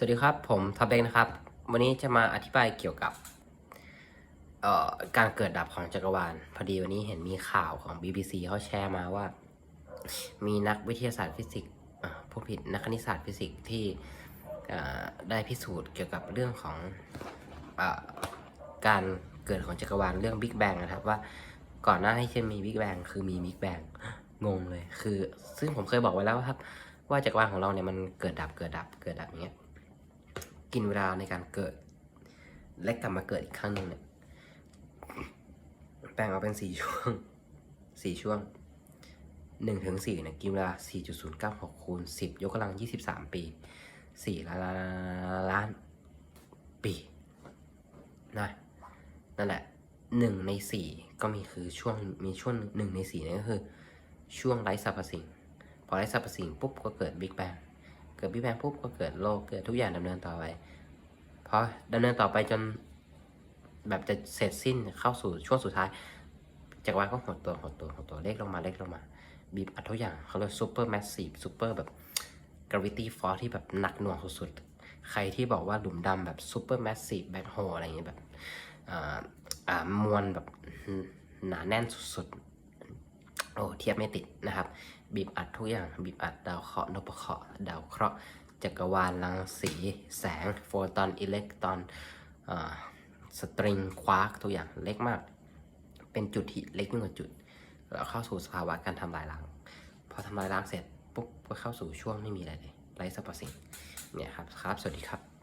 สวัสดีครับ ผมท็อปเบงนะครับ วันนี้จะมาอธิบายเกี่ยวกับออการเกิดดับของจักรวาล พอดีวันนี้เห็นมีข่าวของ BBC เขาแชร์มาว่า มีนักวิทยาศาสตร์ฟิสิกส์ผู้ผิดนักคณิตศาสตร์ฟิสิกส์ที่ได้พิสูจน์เกี่ยวกับเรื่องของออการเกิดของจักรวาลเรื่องบิ๊กแบงนะครับว่าก่อนหน้าที่จะมีบิ๊กแบงคือมีบิ๊กแบงงงเลย คือซึ่งผมเคยบอกไว้แล้วครับ ว่าจักรวาลของเราเนี่ยมันเกิดดับเกิดดับเกิดดับอย่างเงี้ย กินเวลาในการเกิด และกลับมาเกิดอีกครั้งหนึ่งเนี่ยแบ่งออกเป็นสี่ช่วงสี่ช่วงหนึ่งถึงสี่เนี่ยกินเวลาสี่จุดศูนย์เก้าหกคูณสิบยกกำลังยี่สิบสามปีสี่ล้านล้านปีนะนั่นแหละหนึ่งในสี่ก็มีคือช่วงมีช่วงหนึ่งในสี่นี่ก็คือ ช่วงไร้สรรพสิ่ง พอไร้สรรพสิ่งปุ๊บก็เกิดบิ๊กแบง เกิดบิ๊กแบงปุ๊บก็เกิดโลกเกิดทุกอย่างดำเนินต่อไปพอดำเนินต่อไปจนแบบจะเสร็จสิ้นเข้าสู่ช่วงสุดท้ายจักรวาลก็หดตัวหดตัวหดตัวเล็กลงมาเล็กลงมาบีบอัดทุกอย่างเขาเรียกซูเปอร์แมสซีฟซูเปอร์แบบกราวิตี้ฟอร์ที่แบบหนักหน่วงสุดๆ ใครที่บอกว่าหลุมดำแบบซูเปอร์แมสซีฟแบ็คโฮอะไรอย่างเงี้ยแบบอ่ามวลแบบหนาแน่นสุดๆ เทียบไม่ติดนะครับ บีบอัดทุกอย่าง บีบอัดดาวเคราะห์นพเคราะห์ดาวเคราะห์จักรวาลรังสี แสง โฟตอนอิเล็กตรอนสตริงควาร์กทุกอย่างเล็กมาก เป็นจุดที่เล็กยิ่งกว่าจุด แล้วเข้าสู่สภาวะการทำลายล้าง พอทำลายล้างเสร็จปุ๊บก็เข้าสู่ช่วงไม่มีอะไรเลยไร้สรรพสิ่งเนี่ยครับครับ สวัสดีครับ